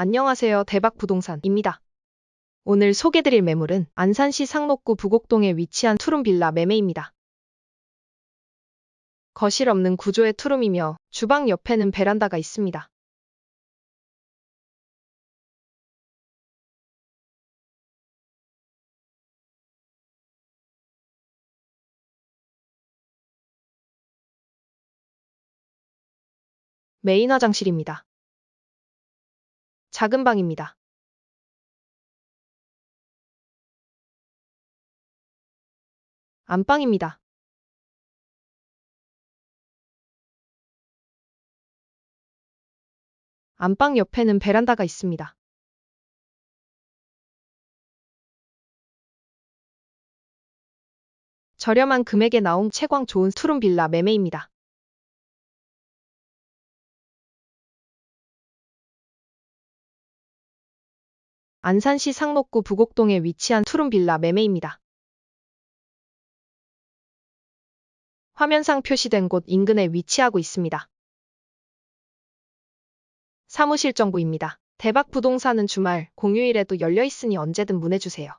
안녕하세요. 대박 부동산입니다. 오늘 소개드릴 매물은 안산시 상록구 부곡동에 위치한 투룸 빌라 매매입니다. 거실 없는 구조의 투룸이며 주방 옆에는 베란다가 있습니다. 메인 화장실입니다. 작은 방입니다. 안방입니다. 안방 옆에는 베란다가 있습니다. 저렴한 금액에 나온 채광 좋은 투룸 빌라 매매입니다. 안산시 상록구 부곡동에 위치한 투룸 빌라 매매입니다. 화면상 표시된 곳 인근에 위치하고 있습니다. 사무실 정보입니다. 대박 부동산은 주말, 공휴일에도 열려 있으니 언제든 문의주세요.